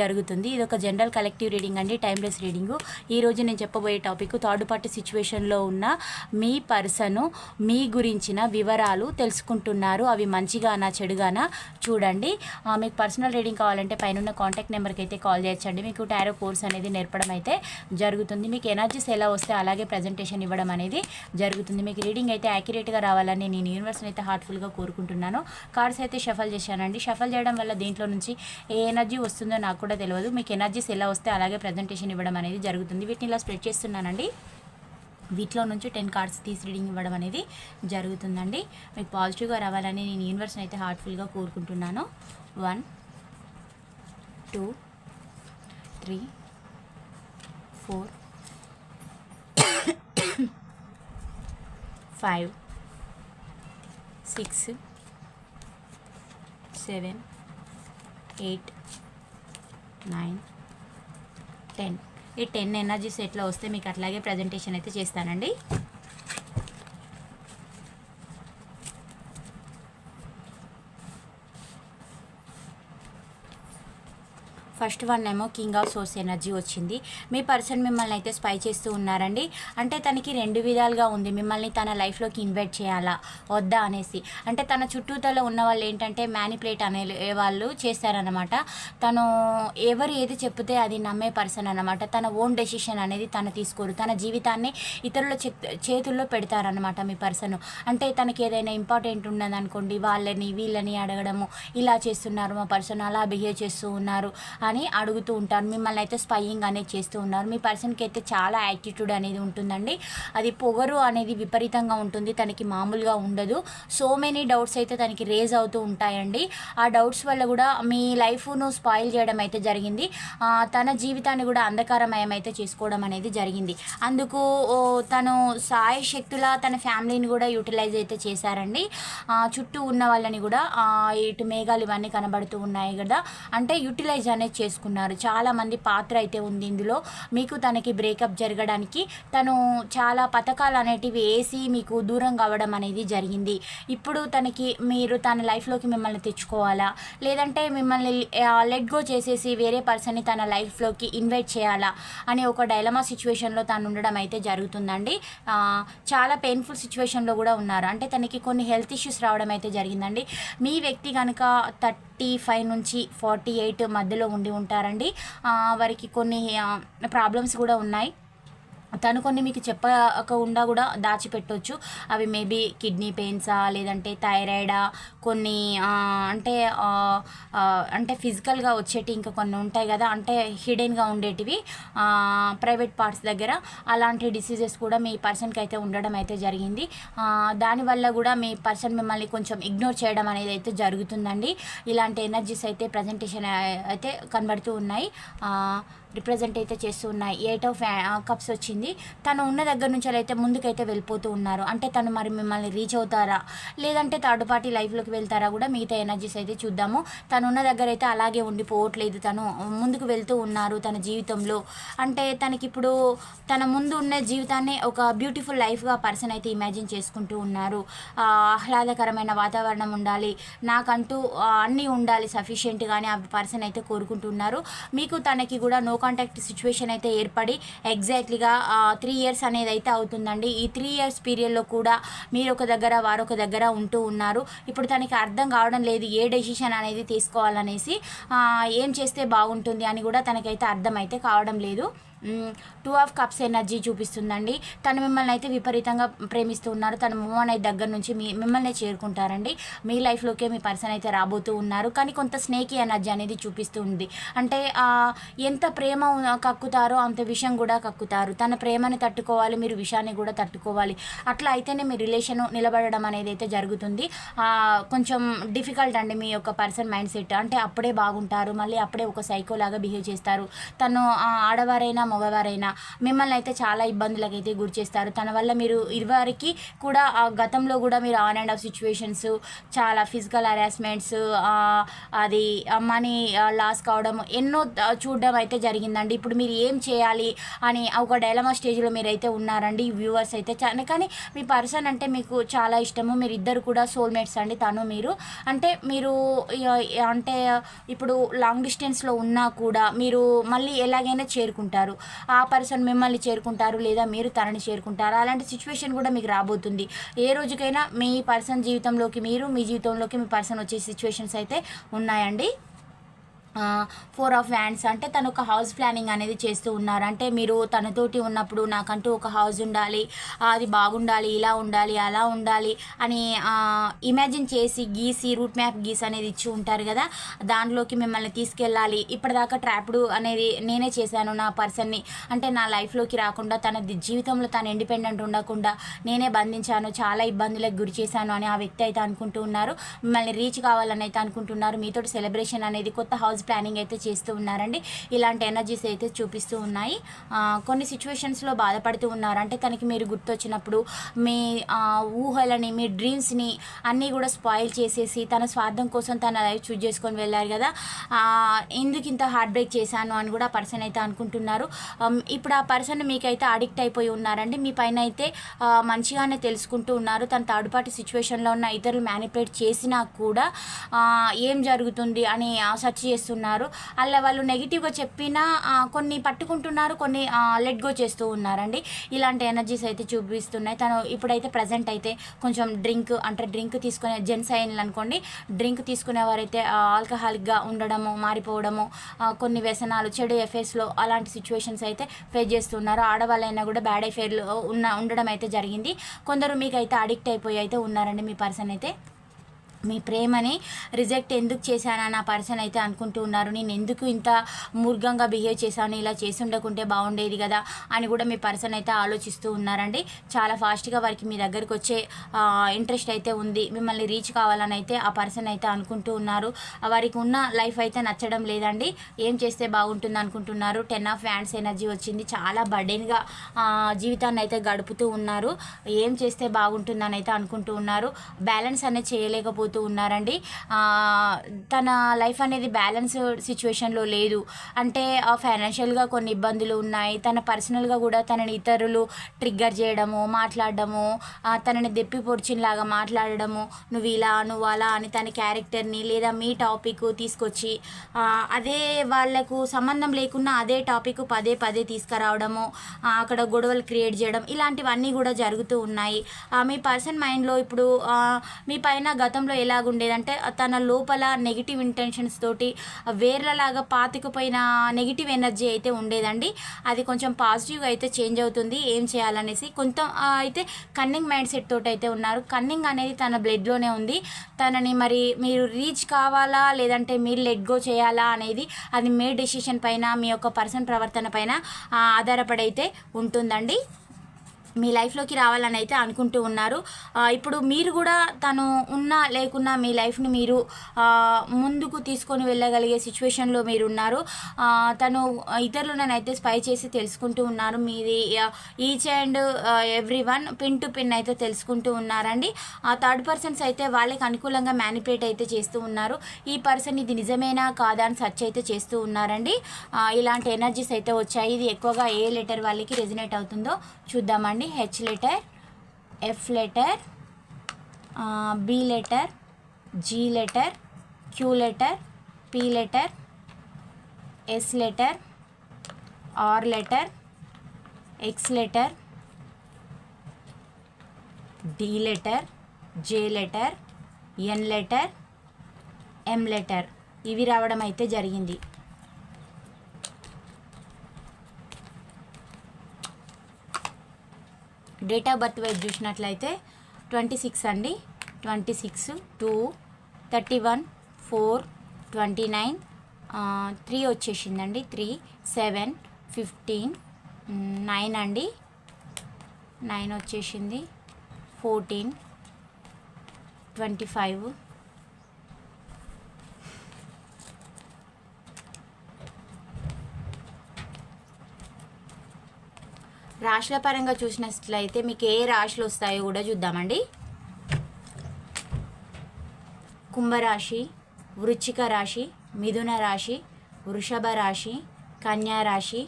జరుగుతుంది. ఇది ఒక జనరల్ కలెక్టివ్ రీడింగ్ అండి టైమ్లెస్ రీడింగు. ఈ రోజు నేను చెప్పబోయే టాపిక్ థర్డ్ పార్టీ సిచ్యువేషన్లో ఉన్న మీ పర్సను మీ గురించిన వివరాలు తెలుసుకుంటున్నారు. అవి మంచిగానా చెడుగానా? చూడండి. మీకు పర్సనల్ రీడింగ్ కావాలంటే పైన కాంటాక్ట్ నెంబర్కి అయితే కాల్ చేయొచ్చండి. మీకు టారో కోర్స్ అనేది నేర్పడం అయితే జరుగుతుంది. మీకు ఎనర్జీస్ ఎలా వస్తే అలాగే ప్రజెంటేషన్ ఇవ్వడం అనేది జరుగుతుంది. మీకు రీడింగ్ అయితే యాక్యురేట్గా రావాలని నేను యూనివర్స్ని అయితే హార్ట్ఫుల్గా కోరుకుంటున్నాను. కార్డ్స్ అయితే షఫల్ చేశానండి. షఫల్ చేయడం వల్ల దీంట్లో నుంచి ఏ ఎనర్జీ వస్తుంది నాకు కూడా తెలియదు మీకు ఎనర్జీస్ ఎలా వస్తే అలాగే ప్రజెంటేషన్ ఇవ్వడం అనేది జరుగుతుంది. వీటిని ఇలా స్ప్రెడ్ చేస్తున్నానండి. వీటిలో నుంచి టెన్ కార్డ్స్ తీసి రీడింగ్ ఇవ్వడం అనేది జరుగుతుందండి. మీకు పాజిటివ్గా రావాలని నేను యూనివర్స్ని అయితే హార్ట్ఫుల్గా కోరుకుంటున్నాను. One two three four five six seven eight nine. Ten. ఈ టెన్ ఎనర్జీస్ ఎట్లా వస్తే మీకు అట్లాగే ప్రజెంటేషన్ అయితే చేస్తానండి. ఫస్ట్ వన్ ఏమో కింగ్ ఆఫ్ సోర్స్ ఎనర్జీ వచ్చింది. మీ పర్సన్ మిమ్మల్ని అయితే స్పై చేస్తూ ఉన్నారండి. అంటే తనకి రెండు విధాలుగా ఉంది. మిమ్మల్ని తన లైఫ్లోకి ఇన్వైట్ చేయాలా? వద్దా అనేసి. అంటే తన చుట్టూతలో ఉన్న వాళ్ళు ఏంటంటే మ్యానిపులేట్ అనే వాళ్ళు చేస్తారనమాట తను ఎవరు ఏది చెప్తే అది నమ్మే పర్సన్ అనమాట తన ఓన్ డెసిషన్ అనేది తను తీసుకోరు. తన జీవితాన్ని ఇతరుల చేతుల్లో పెడతారనమాట మీ పర్సన్ అంటే తనకి ఏదైనా ఇంపార్టెంట్ ఉన్నదనుకోండి వాళ్ళని వీళ్ళని అడగడము ఇలా చేస్తున్నారు మా పర్సన్ అలా బిహేవ్ చేస్తూ ఉన్నారు అని అడుగుతూ ఉంటారు. మిమ్మల్ని అయితే స్పయింగ్ అనేది చేస్తూ ఉన్నారు. మీ పర్సన్కి అయితే చాలా యాటిట్యూడ్ అనేది ఉంటుందండి. అది పొగరు అనేది విపరీతంగా ఉంటుంది. తనకి మామూలుగా ఉండదు. సో మెనీ డౌట్స్ అయితే తనకి రేజ్ అవుతూ ఉంటాయండి. ఆ డౌట్స్ వల్ల కూడా మీ లైఫ్ను స్పాయిల్ చేయడం అయితే జరిగింది. తన జీవితాన్ని కూడా అంధకారమయం అయితే చేసుకోవడం అనేది జరిగింది. అందుకు తను సాయ శక్తుల తన ఫ్యామిలీని కూడా యూటిలైజ్ అయితే చేశారండి. చుట్టూ ఉన్న వాళ్ళని కూడా ఇటు మేఘాలు ఇవన్నీ కనబడుతూ ఉన్నాయి కదా. అంటే యూటిలైజ్ అనేది చేసుకున్నారు. చాలా మంది పాత్ర అయితే ఉంది ఇందులో. మీకు తనకి బ్రేకప్ జరగడానికి తను చాలా పథకాలు అనేటివి వేసి మీకు దూరం కావడం అనేది జరిగింది. ఇప్పుడు తనకి మీరు తన లైఫ్లోకి మిమ్మల్ని తెచ్చుకోవాలా? లేదంటే మిమ్మల్ని లెట్ గో చేసేసి వేరే పర్సన్ని తన లైఫ్లోకి ఇన్వైట్ చేయాలా? అనే ఒక డైలమా సిచ్యువేషన్లో తను ఉండడం అయితే జరుగుతుందండి. చాలా పెయిన్ఫుల్ సిచ్యువేషన్లో కూడా ఉన్నారు. అంటే తనకి కొన్ని హెల్త్ ఇష్యూస్ రావడం అయితే జరిగిందండి. మీ వ్యక్తి కనుక థర్టీ ఫైవ్ నుంచి ఫార్టీ ఎయిట్ మధ్యలో ఉండి ఉంటారండి. వారికి కొన్ని ప్రాబ్లమ్స్ కూడా ఉన్నాయి. తను కొన్ని మీకు చెప్పకుండా కూడా దాచిపెట్టవచ్చు అవి మేబీ కిడ్నీ పెయిన్సా లేదంటే థైరాయిడా కొన్ని అంటే అంటే ఫిజికల్గా వచ్చేటి ఇంకా కొన్ని ఉంటాయి కదా అంటే హిడెన్గా ఉండేటివి ప్రైవేట్ పార్ట్స్ దగ్గర. అలాంటి డిసీజెస్ కూడా మీ పర్సన్కి అయితే ఉండడం అయితే జరిగింది. దానివల్ల కూడా మీ పర్సన్ మిమ్మల్ని కొంచెం ఇగ్నోర్ చేయడం అనేది అయితే జరుగుతుందండి. ఇలాంటి ఎనర్జీస్ అయితే ప్రజెంటేషన్ అయితే కనబడుతూ ఉన్నాయి. రిప్రజెంట్ అయితే చేస్తూ ఉన్నాయి. ఎయిట్ ఆఫ్ కప్స్ వచ్చింది. తను ఉన్న దగ్గర నుంచి అయితే ముందుకైతే వెళ్ళిపోతూ ఉన్నారు. అంటే తను మరి మిమ్మల్ని రీచ్ అవుతారా? లేదంటే థర్డ్ పార్టీ లైఫ్లోకి వెళ్తారా కూడా మిగతా ఎనర్జీస్ అయితే చూద్దాము. తను ఉన్న దగ్గర అయితే అలాగే ఉండిపోవట్లేదు. తను ముందుకు వెళ్తూ ఉన్నారు తన జీవితంలో. అంటే తనకి ఇప్పుడు తన ముందు ఉన్న జీవితాన్ని ఒక బ్యూటిఫుల్ లైఫ్గా పర్సన్ అయితే ఇమాజిన్ చేసుకుంటూ ఉన్నారు. ఆహ్లాదకరమైన వాతావరణం ఉండాలి. నాకంటూ అన్నీ ఉండాలి సఫిషియెంట్గానే ఆ పర్సన్ అయితే కోరుకుంటున్నారు మీకు తనకి కూడా నో కాంటాక్ట్ సిచ్యువేషన్ అయితే ఏర్పడి ఎగ్జాక్ట్లీగా త్రీ ఇయర్స్ అనేది అయితే అవుతుందండి. ఈ త్రీ ఇయర్స్ పీరియడ్లో కూడా మీరు ఒక దగ్గర వారు ఒక దగ్గర ఉంటూ ఉన్నారు. ఇప్పుడు తనకి అర్థం కావడం లేదు ఏ డెసిషన్ అనేది తీసుకోవాలనేసి ఏం చేస్తే బాగుంటుంది అని కూడా తనకైతే అర్థం అయితే కావడం లేదు. టూ ఆఫ్ కప్స్ ఎనర్జీ చూపిస్తుందండి. తను మిమ్మల్ని అయితే విపరీతంగా ప్రేమిస్తూ ఉన్నారు. తను మూవ్ అనేది దగ్గర నుంచి మీ మిమ్మల్ని చేరుకుంటారండి. మీ లైఫ్లోకే మీ పర్సన్ అయితే రాబోతూ ఉన్నారు. కానీ కొంత స్నేకి ఎనర్జీ అనేది చూపిస్తూ ఉంది. అంటే ఎంత ప్రేమ కక్కుతారో అంత విషయం కూడా కక్కుతారు. తన ప్రేమని తట్టుకోవాలి మీరు విషయాన్ని కూడా తట్టుకోవాలి. అట్లా అయితేనే మీ రిలేషన్ నిలబడడం అనేది అయితే జరుగుతుంది. కొంచెం డిఫికల్ట్ అండి మీ యొక్క పర్సన్ మైండ్ సెట్ అంటే అప్పుడే బాగుంటారు. మళ్ళీ అప్పుడే ఒక సైకోలాగా బిహేవ్ చేస్తారు. తను ఆ, ఆడవారైనా మగవారైనా మిమ్మల్ని అయితే చాలా ఇబ్బందులకు అయితే గురి చేస్తారు. తన వల్ల మీరు ఇదివరకు కూడా ఆ గతంలో కూడా మీరు ఆన్ అండ్ ఆఫ్ సిచ్యువేషన్స్ చాలా ఫిజికల్ హరాస్మెంట్స్ అది మనీ లాస్ కావడం ఎన్నో చూడడం అయితే జరిగిందండి. ఇప్పుడు మీరు ఏం చేయాలి అని ఒక డైలమా స్టేజ్లో మీరైతే ఉన్నారండి వ్యూవర్స్ అయితే. చాలా కానీ మీ పర్సన్ అంటే మీకు చాలా ఇష్టము. మీరు ఇద్దరు కూడా సోల్మేట్స్ అండి తను మీరు. అంటే మీరు అంటే ఇప్పుడు లాంగ్ డిస్టెన్స్లో ఉన్నా కూడా మీరు మళ్ళీ ఎలాగైనా చేరుకుంటారు. ఆ పర్సన్ మిమ్మల్ని చేరుకుంటారు లేదా మీరు తనని చేరుకుంటారు? అలాంటి సిచ్యువేషన్ కూడా మీకు రాబోతుంది. ఏ రోజుకైనా మీ పర్సన్ జీవితంలోకి మీరు మీ జీవితంలోకి మీ పర్సన్ వచ్చే సిచ్యువేషన్స్ అయితే ఉన్నాయండి. ఫోర్ ఆఫ్ వ్యాండ్స్ అంటే తను ఒక హౌస్ ప్లానింగ్ అనేది చేస్తూ ఉన్నారు. అంటే మీరు తనతోటి ఉన్నప్పుడు నాకంటూ ఒక హౌస్ ఉండాలి అది బాగుండాలి ఇలా ఉండాలి అలా ఉండాలి అని ఇమాజిన్ చేసి గీసి రూట్ మ్యాప్ గీసి అనేది ఇచ్చి ఉంటారు కదా. దానిలోకి మిమ్మల్ని తీసుకెళ్ళాలి. ఇప్పటిదాకా ట్రాప్డ్ అనేది నేనే చేశాను నా పర్సన్ని అంటే నా లైఫ్లోకి రాకుండా తన జీవితంలో తను ఇండిపెండెంట్ ఉండకుండా నేనే బంధించాను చాలా ఇబ్బందులకు గురి చేశాను అని ఆ వ్యక్తి అయితే అనుకుంటూ ఉన్నారు. మిమ్మల్ని రీచ్ కావాలని అయితే అనుకుంటున్నారు. మీతో సెలబ్రేషన్ అనేది కొత్త హౌస్ ప్లానింగ్ అయితే చేస్తూ ఉన్నారండి. ఇలాంటి ఎనర్జీస్ అయితే చూపిస్తూ ఉన్నాయి. కొన్ని సిచ్యువేషన్స్లో బాధపడుతూ ఉన్నారు. అంటే తనకి మీరు గుర్తొచ్చినప్పుడు మీ ఊహలని మీ డ్రీమ్స్ని అన్నీ కూడా స్పాయిల్ చేసేసి తన స్వార్థం కోసం తన లైఫ్ చూజ్ చేసుకొని వెళ్ళారు కదా. ఎందుకు ఇంత హార్ట్ బ్రేక్ చేశాను అని కూడా పర్సన్ అయితే అనుకుంటున్నారు. ఇప్పుడు ఆ పర్సన్ మీకైతే అడిక్ట్ అయిపోయి ఉన్నారండి. మీ పైన అయితే మంచిగానే తెలుసుకుంటూ ఉన్నారు. తన థర్డ్ పార్టీ సిచ్యువేషన్లో ఉన్న ఇతరులు మ్యానిపులేట్ చేసినా కూడా ఏం జరుగుతుంది అని సెర్చ్ చేస్తున్నారు. అలా వాళ్ళు నెగిటివ్గా చెప్పినా కొన్ని పట్టుకుంటున్నారు కొన్ని లెట్ గో చేస్తూ ఉన్నారండి. ఇలాంటి ఎనర్జీస్ అయితే చూపిస్తున్నాయి. తను ఇప్పుడైతే ప్రజెంట్ అయితే కొంచెం డ్రింక్ అంటే డ్రింక్ తీసుకునే జెంట్స్ అయినలు అనుకోండి డ్రింక్ తీసుకునేవారైతే ఆల్కహాలిక్గా ఉండడము మారిపోవడము కొన్ని వ్యసనాలు చెడు ఎఫైర్స్లో అలాంటి సిచ్యువేషన్స్ అయితే ఫేస్ చేస్తున్నారు. ఆడవాళ్ళైనా కూడా బ్యాడ్ ఎఫేర్లు ఉన్న ఉండడం అయితే జరిగింది. కొందరు మీకైతే అడిక్ట్ అయిపోయి అయితే ఉన్నారండి మీ పర్సన్ అయితే. మీ ప్రేమని రిజెక్ట్ ఎందుకు చేశానా నా పర్సన్ అయితే అనుకుంటూ ఉన్నారు. నేను ఎందుకు ఇంత మూర్ఘంగా బిహేవ్ చేశాను? ఇలా చేసి ఉండకుంటే బాగుండేది కదా అని కూడా మీ పర్సన్ అయితే ఆలోచిస్తూ ఉన్నారండి. చాలా ఫాస్ట్గా వారికి మీ దగ్గరికి వచ్చే ఇంట్రెస్ట్ అయితే ఉంది. మిమ్మల్ని రీచ్ కావాలని అయితే ఆ పర్సన్ అయితే అనుకుంటూ ఉన్నారు. వారికి ఉన్న లైఫ్ అయితే నచ్చడం లేదండి. ఏం చేస్తే బాగుంటుంది అనుకుంటున్నారు? టెన్ ఆఫ్ హ్యాండ్స్ ఎనర్జీ వచ్చింది. చాలా బర్డెన్గా జీవితాన్ని అయితే గడుపుతూ ఉన్నారు. ఏం చేస్తే బాగుంటుందని అయితే అనుకుంటూ ఉన్నారు. బ్యాలెన్స్ అనేది చేయలేకపోతే ఉన్నారండి. తన లైఫ్ అనేది బ్యాలెన్స్ సిచ్యువేషన్లో లేదు. అంటే ఫైనాన్షియల్గా కొన్ని ఇబ్బందులు ఉన్నాయి. తన పర్సనల్గా కూడా తనని ఇతరులు ట్రిగ్గర్ చేయడము మాట్లాడడము తనని దెప్పి పొడిచినలాగా మాట్లాడడము నువ్వు ఇలా నువ్వు అలా అని తన క్యారెక్టర్ని లేదా మీ టాపిక్ తీసుకొచ్చి అదే వాళ్ళకు సంబంధం లేకున్నా అదే టాపిక్ పదే పదే తీసుకురావడము అక్కడ గొడవలు క్రియేట్ చేయడం ఇలాంటివన్నీ కూడా జరుగుతూ ఉన్నాయి. మీ పర్సన్ మైండ్లో ఇప్పుడు మీ పైన గతంలో ఎలాగుండేదంటే తన లోపల నెగిటివ్ ఇంటెన్షన్స్ తోటి వేర్లలాగా పాతుకుపోయిన నెగిటివ్ ఎనర్జీ అయితే ఉండేదండి. అది కొంచెం పాజిటివ్గా అయితే చేంజ్ అవుతుంది. ఏం చేయాలనేసి కొంత అయితే కన్నింగ్ మైండ్ సెట్ తోటి అయితే ఉన్నారు. కన్నింగ్ అనేది తన బ్లడ్లోనే ఉంది. తనని మరి మీరు రీచ్ కావాలా లేదంటే మీరు లెట్ గో చేయాలా అనేది అది మీ డెసిషన్ పైన మీ యొక్క పర్సన్ ప్రవర్తన పైన ఆధారపడి అయితే ఉంటుందండి. మీ లైఫ్లోకి రావాలని అయితే అనుకుంటూ ఉన్నారు. ఇప్పుడు మీరు కూడా తను ఉన్నా లేకున్నా మీ లైఫ్ని మీరు ముందుకు తీసుకొని వెళ్ళగలిగే సిచ్యువేషన్లో మీరు ఉన్నారు. తను ఇతరులనైతే స్పై చేసి తెలుసుకుంటూ ఉన్నారు. మీది each and every one pin to pin అయితే తెలుసుకుంటూ ఉన్నారండి. ఆ థర్డ్ పర్సన్స్ అయితే వాళ్ళకి అనుకూలంగా మ్యానిపులేట్ అయితే చేస్తూ ఉన్నారు. ఈ పర్సన్ ఇది నిజమేనా కాదా అని సెర్చ్ అయితే చేస్తూ ఉన్నారండి. ఇలాంటి ఎనర్జీస్ అయితే వచ్చాయి. ఇది ఎక్కువగా ఏ లెటర్ వాళ్ళకి రెజినేట్ అవుతుందో చూద్దామండి. H letter F letter B letter G letter Q letter P letter S letter R letter X letter D letter J letter N letter M letter ఇవి రావడం అయితే జరిగింది. డేట్ ఆఫ్ బర్త్ వైపు చూసినట్లయితే twenty six అండి. Twenty six two thirty one four twenty nine three వచ్చేసిందండి. Three seven fifteen nine అండి. Nine వచ్చేసింది. ఫోర్టీన్ ట్వంటీ ఫైవ్ రాశుల పరంగా చూసినట్లయితే మీకు ఏ రాశులు వస్తాయో కూడా చూద్దామండి. కుంభరాశి వృచ్చిక రాశి మిథున రాశి వృషభ రాశి కన్యా రాశి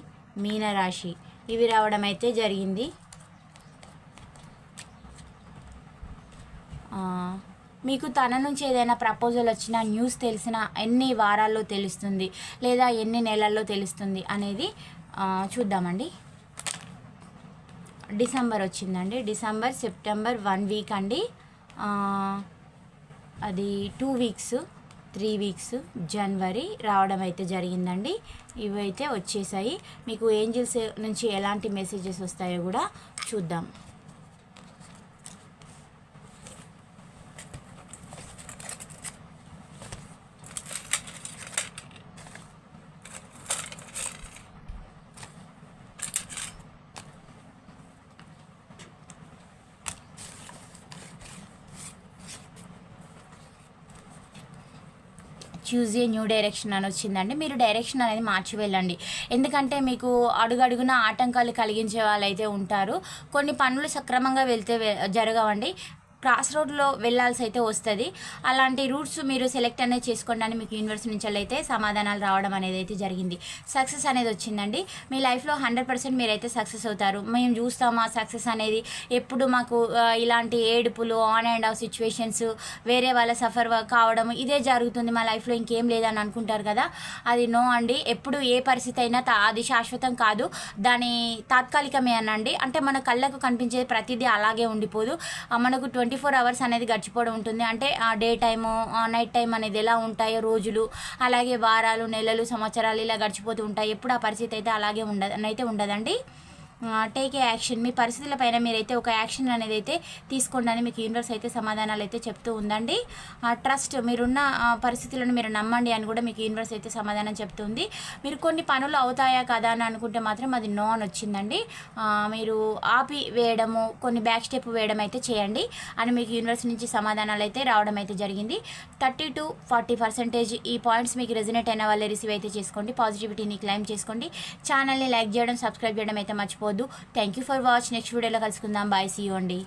మీన రాశి. ఇవి రావడం అయితే జరిగింది. మీకు తన నుంచి ఏదైనా ప్రపోజల్ వచ్చినా న్యూస్ తెలిసిన ఎన్ని వారాల్లో తెలుస్తుంది లేదా ఎన్ని నెలల్లో తెలుస్తుంది అనేది చూద్దామండి. డిసెంబర్ వచ్చిందండి. డిసెంబర్ సెప్టెంబర్ వన్ వీక్ అండి. అది టూ వీక్స్ త్రీ వీక్స్ జనవరి రావడం అయితే జరిగిందండి. ఇవైతే వచ్చేసాయి. మీకు ఏంజిల్స్ నుంచి ఎలాంటి మెసేజెస్ వస్తాయో కూడా చూద్దాం. చూజ్ ఏ న్యూ డైరెక్షన్ అని వచ్చిందండి. మీరు డైరెక్షన్ అనేది మార్చి వెళ్ళండి. ఎందుకంటే మీకు అడుగడుగున ఆటంకాలు కలిగించే వాళ్ళైతే ఉంటారు. కొన్ని పనులు సక్రమంగా వెళ్తే జరగవండి. క్రాస్ రోడ్లో వెళ్ళాల్సి అయితే వస్తుంది. అలాంటి రూట్స్ మీరు సెలెక్ట్ అనేది చేసుకోండి అని మీకు యూనివర్సిటీ నుంచి అయితే సమాధానాలు రావడం అనేది అయితే జరిగింది. సక్సెస్ అనేది వచ్చిందండి. మీ లైఫ్లో హండ్రెడ్ పర్సెంట్ మీరైతే సక్సెస్ అవుతారు. మేము చూస్తామా ఆ సక్సెస్ అనేది ఎప్పుడు మాకు ఇలాంటి ఏడుపులు ఆన్ అండ్ ఆఫ్ సిచ్యువేషన్స్ వేరే వాళ్ళ సఫర్ కావడం ఇదే జరుగుతుంది మా లైఫ్లో. ఇంకేం లేదని అనుకుంటారు కదా? అది నో అండి. ఎప్పుడు ఏ పరిస్థితి అయినా అది శాశ్వతం కాదు. దాని తాత్కాలికమే అనండి. అంటే మన కళ్ళకు కనిపించేది ప్రతిదీ అలాగే ఉండిపోదు. ఆ, మనకు ట్వంటీ ఫోర్ అవర్స్ అనేది గడిచిపోవడం ఉంటుంది. అంటే ఆ డే టైము నైట్ టైం అనేది ఎలా ఉంటాయో రోజులు అలాగే వారాలు నెలలు సంవత్సరాలు ఇలా గడిచిపోతూ ఉంటాయి. ఎప్పుడు ఆ పరిస్థితి అయితే అలాగే ఉండదు అయితే ఉండదండి. టేక్ ఏ యాక్షన్ మీ పరిస్థితుల పైన మీరైతే ఒక యాక్షన్ అనేది అయితే తీసుకోండి అని మీకు యూనివర్స్ అయితే సమాధానాలు అయితే చెప్తూ ఉందండి. ట్రస్ట్ మీరున్న పరిస్థితులను మీరు నమ్మండి అని కూడా మీకు యూనివర్స్ అయితే సమాధానం చెప్తుంది. మీరు కొన్ని పనులు అవుతాయా కదా అని అనుకుంటే మాత్రం అది నో అని వచ్చిందండి. మీరు ఆపి వేయడము కొన్ని బ్యాక్ స్టెప్ వేయడం అయితే చేయండి అని మీకు యూనివర్స్ నుంచి సమాధానాలు అయితే రావడం అయితే జరిగింది. థర్టీ టు ఫార్టీ పర్సెంటేజ్ ఈ పాయింట్స్ మీకు రెజినేట్ అయిన వాళ్ళే రిసీవ్ అయితే చేసుకోండి. పాజిటివిటీని క్లైమ్ చేసుకోండి. ఛానల్ని లైక్ చేయడం సబ్స్క్రైబ్ చేయడం అయితే మర్చిపోవద్దు thank you for watch next వీడియోలో కలుసుకుందాం. బాయ్ సీ అండి.